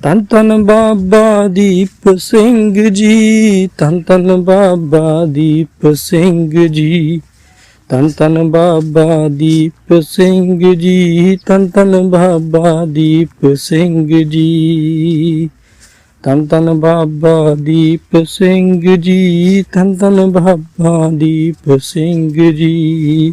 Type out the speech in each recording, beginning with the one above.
ਧੰਨ ਧੰਨ ਬਾਬਾ ਦੀਪ ਸਿੰਘ ਜੀ ਧੰਨ ਧੰਨ ਬਾਬਾ ਦੀਪ ਸਿੰਘ ਜੀ ਧੰਨ ਧੰਨ ਬਾਬਾ ਦੀਪ ਸਿੰਘ ਜੀ ਧੰਨ ਧੰਨ ਬਾਬਾ ਦੀਪ ਸਿੰਘ ਜੀ ਧੰਨ ਧੰਨ ਬਾਬਾ ਦੀਪ ਸਿੰਘ ਜੀ ਧੰਨ ਧੰਨ ਬਾਬਾ ਦੀਪ ਸਿੰਘ ਜੀ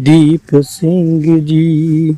ਦੀਪ ਸਿੰਘ ਜੀ।